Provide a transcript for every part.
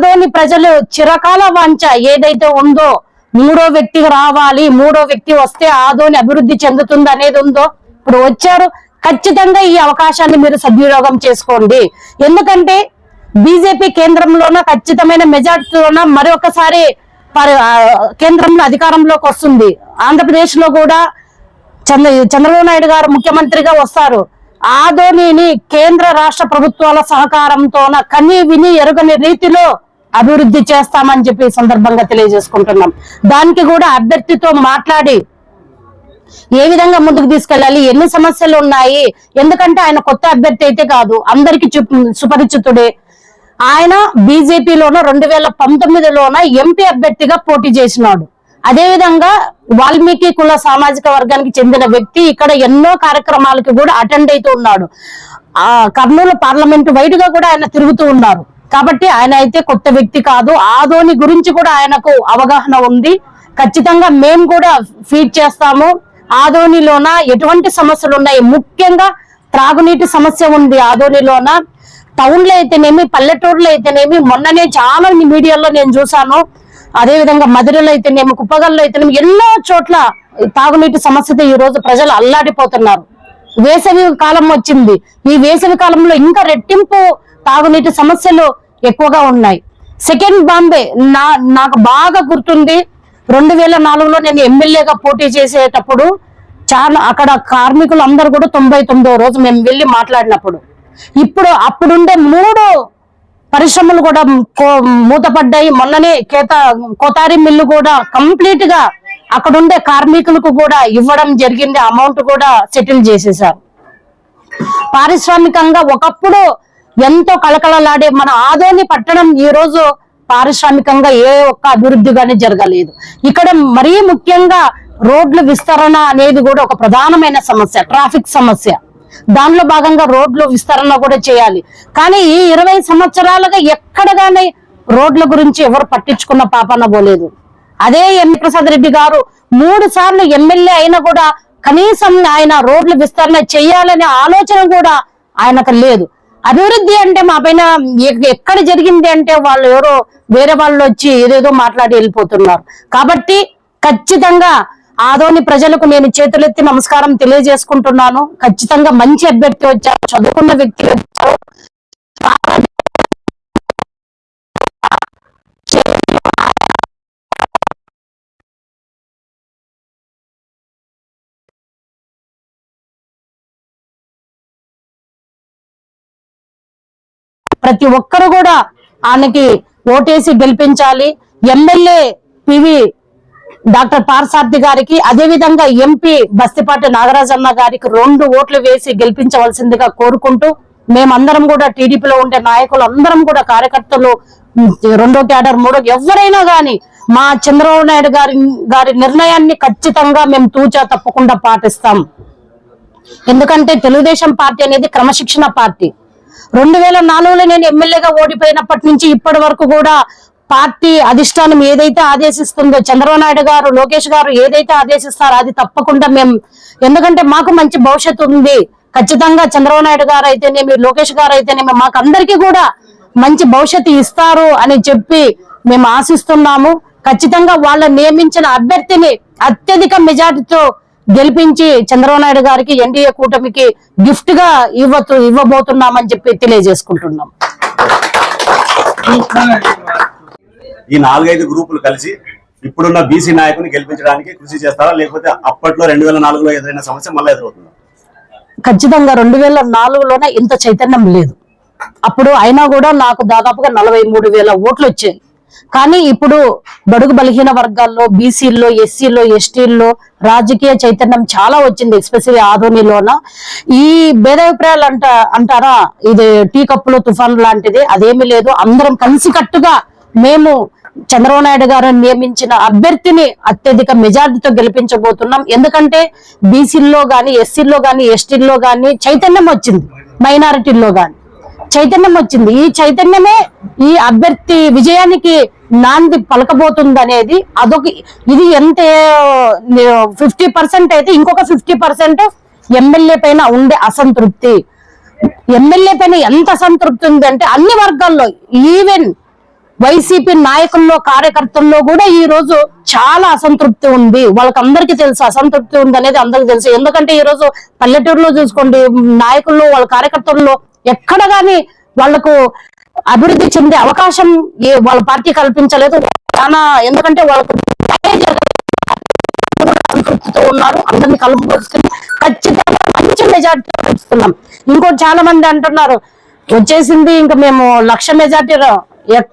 ఆదోని ప్రజలు చిరకాల వాంఛ ఏదైతే ఉందో మూడో వ్యక్తి రావాలి మూడో వ్యక్తి వస్తే ఆదోని అభివృద్ధి చెందుతుంది అనేది ఉందో ఇప్పుడు వచ్చారు. ఖచ్చితంగా ఈ అవకాశాన్ని మీరు సద్వినియోగం చేసుకోండి. ఎందుకంటే బీజేపీ కేంద్రంలోన ఖచ్చితమైన మెజార్టీలోన మరొకసారి కేంద్రంలో అధికారంలోకి వస్తుంది. ఆంధ్రప్రదేశ్లో కూడా చంద్ర చంద్రబాబు నాయుడు గారు ముఖ్యమంత్రిగా వస్తారు. ఆదోనిని కేంద్ర రాష్ట్ర ప్రభుత్వాల సహకారంతోన కని విని ఎరుగని రీతిలో అభివృద్ధి చేస్తామని చెప్పి సందర్భంగా తెలియజేసుకుంటున్నాం. దానికి కూడా అభ్యర్థితో మాట్లాడి ఏ విధంగా ముందుకు తీసుకెళ్ళాలి ఎన్ని సమస్యలు ఉన్నాయి ఎందుకంటే ఆయన కొత్త అభ్యర్థి అయితే కాదు అందరికి సుపరిచితుడే. ఆయన బీజేపీలోన రెండు వేల పంతొమ్మిదిలోన ఎంపీ అభ్యర్థిగా పోటీ చేసినాడు. అదే విధంగా వాల్మీకి కుల సామాజిక వర్గానికి చెందిన వ్యక్తి ఇక్కడ ఎన్నో కార్యక్రమాలకు కూడా అటెండ్ అవుతూ ఉన్నాడు. ఆ కర్నూలు పార్లమెంట్ వైడ్గా కూడా ఆయన తిరుగుతూ ఉన్నారు. కాబట్టి ఆయన అయితే కొత్త వ్యక్తి కాదు. ఆదోని గురించి కూడా ఆయనకు అవగాహన ఉంది. ఖచ్చితంగా మేము కూడా ఫీడ్ చేస్తాము. ఆదోనిలోన ఎటువంటి సమస్యలు ఉన్నాయి? ముఖ్యంగా త్రాగునీటి సమస్య ఉంది ఆదోనిలోన. టౌన్లో అయితేనేమి పల్లెటూరులో అయితేనేమి మొన్ననే చాలా మీడియాలో నేను చూశాను. అదే విధంగా మధురలో అయితేనేమి కుప్పగల్లో అయితేనేమి ఎన్నో చోట్ల తాగునీటి సమస్యతో ఈ రోజు ప్రజలు అల్లాడిపోతున్నారు. వేసవి కాలం వచ్చింది. ఈ వేసవి కాలంలో ఇంకా రెట్టింపు తాగునీటి సమస్యలు ఎక్కువగా ఉన్నాయి. సెకండ్ బాంబే నా నాకు బాగా గుర్తుంది. రెండు వేల నాలుగులో నేను ఎమ్మెల్యేగా పోటీ చేసేటప్పుడు చాలా అక్కడ కార్మికులు అందరూ కూడా తొంభై తొమ్మిదో రోజు మేము వెళ్ళి మాట్లాడినప్పుడు. ఇప్పుడు అప్పుడుండే మూడు పరిశ్రమలు కూడా మూతపడ్డాయి. మొన్ననే కేత కోతారి మిల్లు కూడా కంప్లీట్గా అక్కడుండే కార్మికులకు కూడా ఇవ్వడం జరిగింది. అమౌంట్ కూడా సెటిల్ చేసేసారు పారిశ్రామికంగా ఒకప్పుడు ఎంతో కళకళలాడే మన ఆదోని పట్టణం ఈ రోజు పారిశ్రామికంగా ఏ ఒక్క అభివృద్ధి కానీ జరగలేదు. ఇక్కడ మరీ ముఖ్యంగా రోడ్ల విస్తరణ అనేది కూడా ఒక ప్రధానమైన సమస్య ట్రాఫిక్ సమస్య. దానిలో భాగంగా రోడ్లు విస్తరణ కూడా చేయాలి. కానీ ఈ ఇరవై సంవత్సరాలుగా ఎక్కడగానే రోడ్ల గురించి ఎవరు పట్టించుకున్న పాపన పోలేదు. అదే ఎంపీ ప్రసాద్ రెడ్డి గారు మూడు సార్లు ఎమ్మెల్యే అయినా కూడా కనీసం ఆయన రోడ్ల విస్తరణ చేయాలనే ఆలోచన కూడా ఆయనకు లేదు. అభివృద్ధి అంటే మా పైన ఎక్కడ జరిగింది అంటే వాళ్ళు ఎవరో వేరే వాళ్ళు వచ్చి ఏదేదో మాట్లాడి వెళ్ళిపోతున్నారు. కాబట్టి ఖచ్చితంగా ఆదోని ప్రజలకు నేను చేతులెత్తి నమస్కారం తెలియజేసుకుంటున్నాను. ఖచ్చితంగా మంచి అభ్యర్థి వచ్చారు చదువుకున్న వ్యక్తి వచ్చారు. ప్రతి ఒక్కరు కూడా ఆయనకి ఓటేసి గెలిపించాలి. ఎమ్మెల్యే పివి డాక్టర్ పార్సార్థి గారికి అదేవిధంగా ఎంపీ బస్తిపాటి నాగరాజన్న గారికి రెండు ఓట్లు వేసి గెలిపించవలసిందిగా కోరుకుంటూ మేమందరం కూడా టీడీపీలో ఉండే నాయకులు అందరం కూడా కార్యకర్తలు రెండో క్యాడర్ మూడో ఎవరైనా గాని మా చంద్రబాబు నాయుడు గారి గారి నిర్ణయాన్ని ఖచ్చితంగా మేము తూచా తప్పకుండా పాటిస్తాం. ఎందుకంటే తెలుగుదేశం పార్టీ అనేది క్రమశిక్షణ పార్టీ. రెండు వేల నాలుగులో నేను ఎమ్మెల్యేగా ఓడిపోయినప్పటి నుంచి ఇప్పటి వరకు కూడా పార్టీ అధిష్టానం ఏదైతే ఆదేశిస్తుందో చంద్రబాబు నాయుడు గారు లోకేష్ గారు ఏదైతే ఆదేశిస్తారో అది తప్పకుండా మేము ఎందుకంటే మాకు మంచి భవిష్యత్తు ఉంది. ఖచ్చితంగా చంద్రబాబు నాయుడు గారు అయితేనేమి లోకేష్ గారు అయితేనేమి మాకు అందరికీ కూడా మంచి భవిష్యత్తు ఇస్తారు అని చెప్పి మేము ఆశిస్తున్నాము. ఖచ్చితంగా వాళ్ళ నియమించిన అభ్యర్థిని అత్యధిక మెజార్టీతో గెలిపించి చంద్రబాబు నాయుడు గారికి ఎన్డీఏ కూటమికి గిఫ్ట్గా ఇవ్వతు ఇవ్వబోతున్నామని చెప్పి తెలియజేసుకుంటున్నాం. ఈ నాలుగైదు గ్రూపులు కలిసి ఇప్పుడున్న బీసీ నాయకుని గెలిపించడానికి కృషి చేస్తారా? లేకపోతే అప్పట్లో రెండు వేల నాలుగులో ఎదురైన సమస్య మళ్ళీ ఎదురవుతుందా? ఖచ్చితంగా రెండు వేల నాలుగులోనే ఇంత చైతన్యం లేదు. అప్పుడు అయినా కూడా నాకు దాదాపుగా నలభై మూడు వేల ఓట్లు వచ్చాయి. కానీ ఇప్పుడు బడుగు బలహీన వర్గాల్లో బీసీల్లో ఎస్సీల్లో ఎస్టీల్లో రాజకీయ చైతన్యం చాలా వచ్చింది ఎస్పెషల్లీ ఆధోనిలోన. ఈ భేదాభిప్రాయాలు అంట అంటారా? ఇది టీ కప్పులో తుఫాన్ లాంటిది అదేమీ లేదు. అందరం కలిసికట్టుగా మేము చంద్రబాబు నాయుడు గారు నియమించిన అభ్యర్థిని అత్యధిక మెజార్టీతో గెలిపించబోతున్నాం. ఎందుకంటే బీసీల్లో గాని ఎస్సీల్లో గాని ఎస్టీల్లో గాని చైతన్యం వచ్చింది మైనారిటీల్లో గాని. చైతన్యం వచ్చింది. ఈ చైతన్యమే ఈ అభ్యర్థి విజయానికి నాంది పలకబోతుంది అనేది అదొక ఇది ఎంత ఫిఫ్టీ పర్సెంట్ అయితే ఇంకొక ఫిఫ్టీ పర్సెంట్ ఎమ్మెల్యే పైన ఉండే అసంతృప్తి. ఎమ్మెల్యే పైన ఎంత అసంతృప్తి ఉంది అంటే అన్ని వర్గాల్లో ఈవెన్ వైసీపీ నాయకుల్లో కార్యకర్తల్లో కూడా ఈ రోజు చాలా అసంతృప్తి ఉంది. వాళ్ళకందరికీ తెలుసు అసంతృప్తి ఉంది అనేది అందరికి తెలుసు. ఎందుకంటే ఈ రోజు పల్లెటూరులో చూసుకోండి నాయకుల్లో వాళ్ళ కార్యకర్తల్లో ఎక్కడ గాని వాళ్ళకు అభివృద్ధి చెందే అవకాశం ఏ వాళ్ళ పార్టీ కల్పించలేదు. చాలా ఎందుకంటే వాళ్ళకు సంతృప్తితో ఉన్నారు. అందరిని కలుపుకొస్తుంది ఖచ్చితంగా మంచి మెజార్టీ పెంచుతున్నాం ఇంకోటి చాలా మంది అంటున్నారు వచ్చేసింది ఇంకా మేము లక్ష మెజార్టీ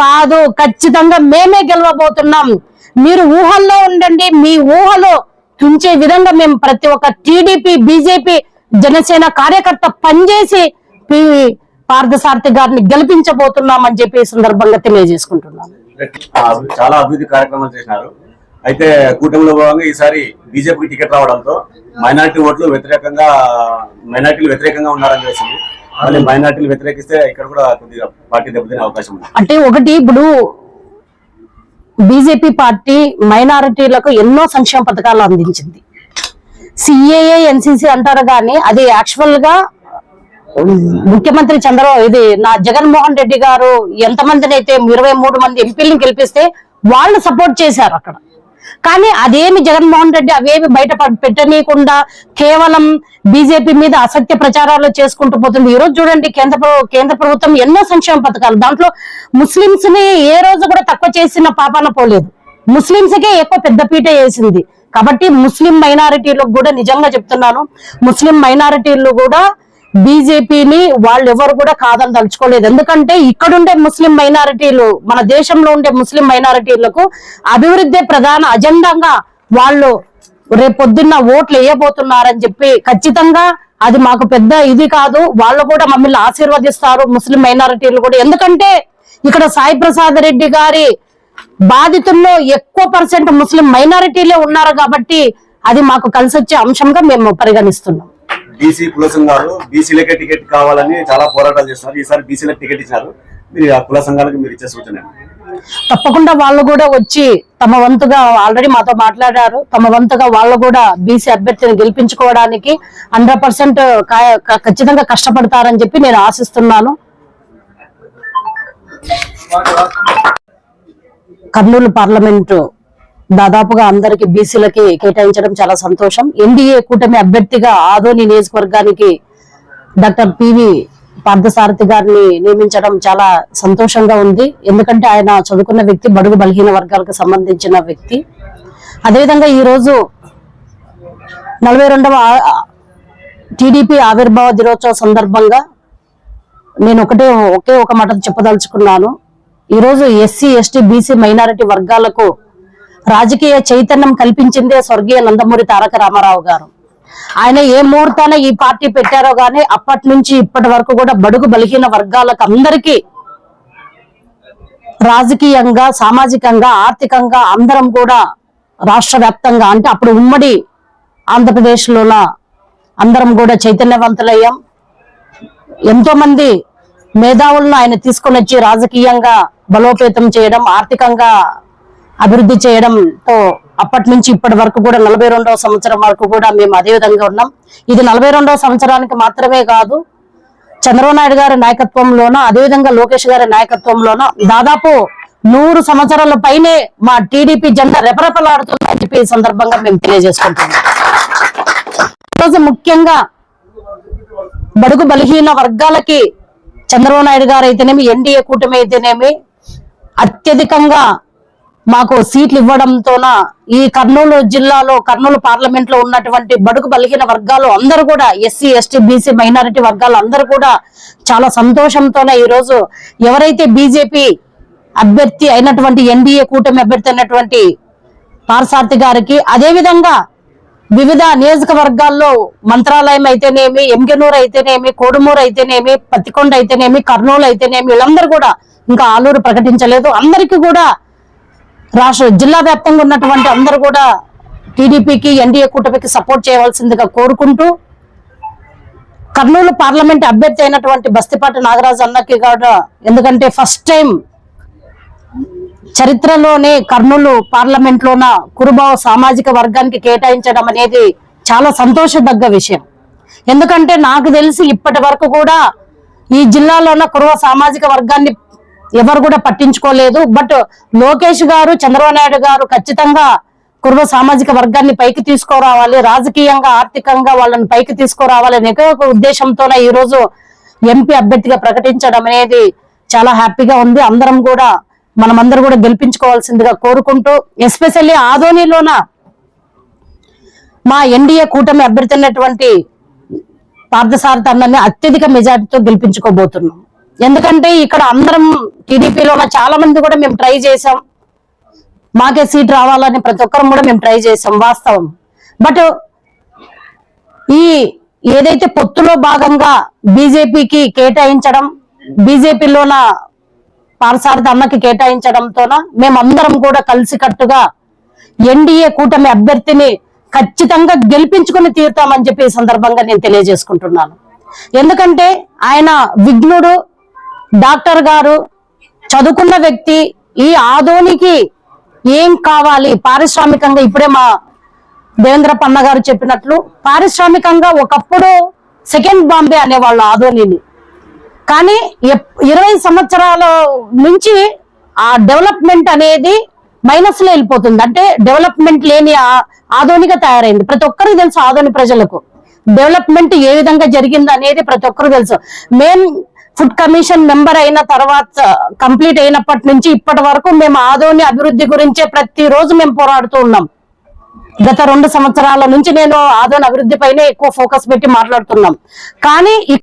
కాదు ఖచ్చితంగా మేమే గెలవబోతున్నాం. మీరు ఊహల్లో ఉండండి మీ ఊహలో తుంచే విధంగా మేము ప్రతి ఒక్క టీడీపీ బీజేపీ జనసేన కార్యకర్త పనిచేసి పి పార్థసారథి గారిని గెలిపించబోతున్నాం అని చెప్పి ఈ సందర్భంగా తెలియజేసుకుంటున్నాను. చాలా అభివృద్ధి కార్యక్రమాలు చేసినారు. అయితే కూటమిలో భాగంగా ఈసారి బీజేపీకి టికెట్ రావడంతో మైనార్టీ ఓట్లు వ్యతిరేకంగా మైనార్టీలు వ్యతిరేకంగా ఉన్నారని తెలిసింది. మళ్ళీ మైనార్టీలు వ్యతిరేకిస్తే ఇక్కడ కూడా కొద్దిగా పార్టీ దెబ్బతినే అవకాశం ఉంది. అంటే ఒకటి ఇప్పుడు బీజేపీ పార్టీ మైనారిటీలకు ఎన్నో సంక్షేమ పథకాలు అందించింది. సిఏఏ ఎన్సిసి అంటారు కానీ అది యాక్చువల్గా ముఖ్యమంత్రి చంద్ర ఇది నా జగన్మోహన్ రెడ్డి గారు ఎంతమందిని అయితే ఇరవై మూడు మంది ఎంపీలను గెలిపిస్తే వాళ్ళు సపోర్ట్ చేశారు అక్కడ. కానీ అదేమి జగన్మోహన్ రెడ్డి అవేమి బయట పెట్టనీయకుండా కేవలం బీజేపీ మీద అసత్య ప్రచారాలు చేసుకుంటూ పోతుంది ఈ రోజు చూడండి కేంద్ర కేంద్ర ప్రభుత్వం ఎన్నో సంక్షేమ పథకాలు. దాంట్లో ముస్లింస్ని ఏ రోజు కూడా తక్కువ చేసిన పాపాన పోలేదు. ముస్లింస్ కే ఎక్కువ పెద్దపీట వేసింది. కాబట్టి ముస్లిం మైనారిటీలకు కూడా నిజంగా చెప్తున్నాను. ముస్లిం మైనారిటీలు కూడా బీజేపీని వాళ్ళు ఎవరు కూడా కాదని తలుచుకోలేదు. ఎందుకంటే ఇక్కడుండే ముస్లిం మైనారిటీలు మన దేశంలో ఉండే ముస్లిం మైనారిటీలకు అభివృద్ధి ప్రధాన అజెండాగా వాళ్ళు రేపొద్దున్న ఓట్లు వేయబోతున్నారని చెప్పి ఖచ్చితంగా అది మాకు పెద్ద ఇది కాదు. వాళ్ళు కూడా మమ్మల్ని ఆశీర్వదిస్తారు ముస్లిం మైనారిటీలు కూడా. ఎందుకంటే ఇక్కడ సాయి ప్రసాద్ రెడ్డి గారి బాధితుల్లో ఎక్కువ పర్సెంట్ ముస్లిం మైనారిటీలే ఉన్నారు కాబట్టి అది మాకు కలిసి వచ్చే అంశంగా మేము పరిగణిస్తున్నాం. బీసీ కుల సంఘాలు బీసీలకే టికెట్ కావాలని చాలా పోరాటాలు చేస్తున్నారు. ఈసారి బీసీలకు టికెట్ ఇచ్చినారు మీరు ఆ కుల సంఘాలకు మీరు ఇచ్చే సూచన తప్పకుండా వాళ్ళు కూడా వచ్చి తమ వంతుగా ఆల్రెడీ మాతో మాట్లాడారు. తమ వంతుగా వాళ్ళు కూడా బీసీ అభ్యర్థిని గెలిపించుకోవడానికి హండ్రెడ్ పర్సెంట్ ఖచ్చితంగా కష్టపడతారని చెప్పి నేను ఆశిస్తున్నాను. కర్నూలు పార్లమెంటు దాదాపుగా అందరికి బీసీలకి కేటాయించడం చాలా సంతోషం. ఎన్డీఏ కూటమి అభ్యర్థిగా ఆదోని నియోజకవర్గానికి డాక్టర్ పివి పార్థసారథి గారిని నియమించడం చాలా సంతోషంగా ఉంది. ఎందుకంటే ఆయన చదువుకున్న వ్యక్తి బడుగు బలహీన వర్గాలకు సంబంధించిన వ్యక్తి. అదేవిధంగా ఈరోజు నలభై రెండవ టీడీపీ ఆవిర్భావ దినోత్సవ సందర్భంగా నేను ఒకటే ఒకే ఒక మాట చెప్పదలుచుకున్నాను. ఈరోజు ఎస్సీ ఎస్టీ బీసీ మైనారిటీ వర్గాలకు రాజకీయ చైతన్యం కల్పించిందే స్వర్గీయ నందమూరి తారక రామారావు గారు. ఆయన ఏ ముహూర్తాన ఈ పార్టీ పెట్టారో గానీ అప్పటి నుంచి ఇప్పటి వరకు కూడా బడుగు బలహీన వర్గాలకు అందరికీ రాజకీయంగా సామాజికంగా ఆర్థికంగా అందరం కూడా రాష్ట్ర వ్యాప్తంగా అంటే అప్పుడు ఉమ్మడి ఆంధ్రప్రదేశ్ లోన అందరం కూడా చైతన్యవంతులయ్యాం. ఎంతో మంది మేధావులను ఆయన తీసుకొని వచ్చి రాజకీయంగా బలోపేతం చేయడం ఆర్థికంగా అభివృద్ధి చేయడంతో అప్పటి నుంచి ఇప్పటి వరకు కూడా నలభై రెండవ సంవత్సరం వరకు కూడా మేము అదే విధంగా ఉన్నాం. ఇది నలభై రెండవ సంవత్సరానికి మాత్రమే కాదు చంద్రబాబు నాయుడు గారి నాయకత్వంలోన అదేవిధంగా లోకేష్ గారి నాయకత్వంలోనూ దాదాపు నూరు సంవత్సరాల పైనే మా టీడీపీ జెండా రెపరెపలాడుతుందని చెప్పి ఈ సందర్భంగా మేము తెలియజేసుకుంటున్నాం. ఈరోజు ముఖ్యంగా బడుగు బలహీన వర్గాలకి చంద్రబాబు నాయుడు గారు అయితేనేమి ఎన్డీఏ కూటమి అయితేనేమి అత్యధికంగా మాకు సీట్లు ఇవ్వడంతోన ఈ కర్నూలు జిల్లాలో కర్నూలు పార్లమెంట్లో ఉన్నటువంటి బడుగు బలిగిన వర్గాలు అందరూ కూడా ఎస్సీ ఎస్టీ బీసీ మైనారిటీ వర్గాలు అందరూ కూడా చాలా సంతోషంతోనే ఈ రోజు ఎవరైతే బీజేపీ అభ్యర్థి అయినటువంటి ఎన్డీఏ కూటమి అభ్యర్థి అయినటువంటి పార్సార్థి గారికి అదేవిధంగా వివిధ నియోజకవర్గాల్లో మంత్రాలయం అయితేనేమి ఎంగనూరు అయితేనేమి కోడుమూరు అయితేనేమి పత్తికొండ అయితేనేమి కర్నూలు అయితేనేమి వీళ్ళందరూ కూడా ఇంకా ఆలూరు ప్రకటించలేదు. అందరికీ కూడా రాష్ట్ర జిల్లా వ్యాప్తంగా ఉన్నటువంటి అందరూ కూడా టీడీపీకి ఎన్డీఏ కూటమికి సపోర్ట్ చేయవలసిందిగా కోరుకుంటూ కర్నూలు పార్లమెంట్ అభ్యర్థి అయినటువంటి బస్తిపాటి నాగరాజు అన్నకి కూడా ఎందుకంటే ఫస్ట్ టైం చరిత్రలోనే కర్నూలు పార్లమెంట్లోన కురుబావ సామాజిక వర్గానికి కేటాయించడం అనేది చాలా సంతోషదగ్గ విషయం. ఎందుకంటే నాకు తెలిసి ఇప్పటి వరకు కూడా ఈ జిల్లాలోన కురువ సామాజిక వర్గాన్ని ఎవరు కూడా పట్టించుకోలేదు. బట్ లోకేష్ గారు చంద్రబాబు నాయుడు గారు ఖచ్చితంగా కుర్మ సామాజిక వర్గాన్ని పైకి తీసుకురావాలి రాజకీయంగా ఆర్థికంగా వాళ్ళని పైకి తీసుకురావాలి అనే ఒక ఉద్దేశంతోనే ఈ రోజు ఎంపీ అభ్యర్థిగా ప్రకటించడం అనేది చాలా హ్యాపీగా ఉంది. అందరం కూడా మనమందరం కూడా గెలిపించుకోవాల్సిందిగా కోరుకుంటూ ఎస్పెషల్లీ ఆదోనిలోన మా ఎన్డీఏ కూటమి అభ్యర్థి అయినటువంటి పార్థసారథి అన్నని అత్యధిక మెజార్టీతో గెలిపించుకోబోతున్నాం. ఎందుకంటే ఇక్కడ అందరం టీడీపీలో ఉన్న చాలా మంది కూడా మేము ట్రై చేసాం మాకే సీట్ రావాలని ప్రతి ఒక్కరం కూడా మేము ట్రై చేసాం వాస్తవం. బట్ ఈ ఏదైతే పొత్తులో భాగంగా బీజేపీకి కేటాయించడం బీజేపీలోన పారసారథి అన్నకి కేటాయించడంతోన మేమందరం కూడా కలిసికట్టుగా ఎన్డీఏ కూటమి అభ్యర్థిని ఖచ్చితంగా గెలిపించుకుని తీరుతామని చెప్పి ఈ సందర్భంగా నేను తెలియజేసుకుంటున్నాను. ఎందుకంటే ఆయన విఘ్నుడు డాక్టర్ గారు చదువుకున్న వ్యక్తి ఈ ఆదోనికి ఏం కావాలి? పారిశ్రామికంగా ఇప్పుడే మా దేవేంద్ర పన్న గారు చెప్పినట్లు పారిశ్రామికంగా ఒకప్పుడు సెకండ్ బాంబే అనేవాళ్ళు ఆదోనిని. కానీ ఎప్- ఇరవై సంవత్సరాల నుంచి ఆ డెవలప్మెంట్ అనేది మైనస్లో వెళ్ళిపోతుంది. అంటే డెవలప్మెంట్ లేని ఆ- తయారైంది. ప్రతి ఒక్కరికి తెలుసు ఆదోని ప్రజలకు. డెవలప్మెంట్ ఏ విధంగా జరిగింది అనేది ప్రతి ఒక్కరు తెలుసు. మెయిన్ ఫుడ్ కమిషన్ మెంబర్ అయిన తర్వాత కంప్లీట్ అయినప్పటి నుంచి ఇప్పటి వరకు మేము ఆదోని అభివృద్ధి గురించే ప్రతిరోజు మేము పోరాడుతూ ఉన్నాం. గత రెండు సంవత్సరాల నుంచి నేను ఆదోని అభివృద్ధి పైనే ఎక్కువ ఫోకస్ పెట్టి మాట్లాడుతున్నాం. కానీ